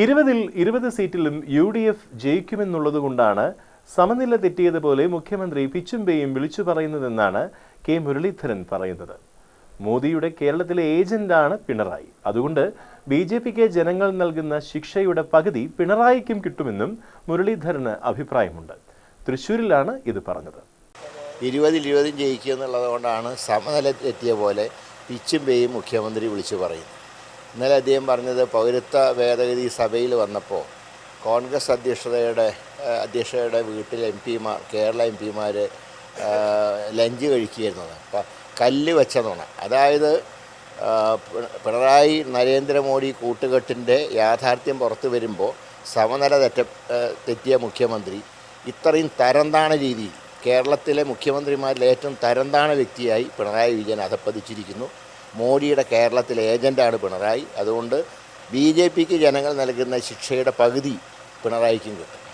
ഇരുപതിൽ ഇരുപത് സീറ്റിലും യു ഡി എഫ് ജയിക്കുമെന്നുള്ളതുകൊണ്ടാണ് സമനില തെറ്റിയതുപോലെ മുഖ്യമന്ത്രി പിച്ചുംപേയും വിളിച്ചു പറയുന്നതെന്നാണ് കെ മുരളീധരൻ പറയുന്നത്. മോദിയുടെ കേരളത്തിലെ ഏജന്റാണ് പിണറായി. അതുകൊണ്ട് ബി ജെ പിക്ക് ജനങ്ങൾ നൽകുന്ന ശിക്ഷയുടെ പകുതി പിണറായിക്കും കിട്ടുമെന്നും മുരളീധരന് അഭിപ്രായമുണ്ട്. തൃശൂരിലാണ് ഇത് പറഞ്ഞത്. ഇരുപതിൽ ഇരുപതും ജയിക്കുക എന്നുള്ളത് കൊണ്ടാണ് സമനില തെറ്റിയ പോലെ പിച്ചും പേയും മുഖ്യമന്ത്രി വിളിച്ചു പറയുന്നു ഇന്നലെ അദ്ദേഹം പറഞ്ഞത് പൗരത്വ ഭേദഗതി സഭയിൽ വന്നപ്പോൾ കോൺഗ്രസ് അധ്യക്ഷതയുടെ അധ്യക്ഷയുടെ വീട്ടിൽ എം പിമാർ കേരള എം പിമാർ ലഞ്ച് കഴിക്കുകയായിരുന്നത് അപ്പം കല്ല് വെച്ചതാണ്. അതായത് പിണറായി നരേന്ദ്രമോദി കൂട്ടുകെട്ടിന്റെ യാഥാർത്ഥ്യം പുറത്തു വരുമ്പോൾ സമനില തെറ്റ തെറ്റിയ മുഖ്യമന്ത്രി ഇത്രയും തരംതാണ രീതിയിൽ കേരളത്തിലെ മുഖ്യമന്ത്രിമാരിൽ ഏറ്റവും തരംതാണ വ്യക്തിയായി പിണറായി വിജയൻ അധപ്പതിച്ചിരിക്കുന്നു. മോഡിയുടെ കേരളത്തിലെ ഏജന്റാണ് പിണറായി. അതുകൊണ്ട് ബി ജെ പിക്ക് ജനങ്ങൾ നൽകുന്ന ശിക്ഷയുടെ പകുതി പിണറായിക്കും കിട്ടും.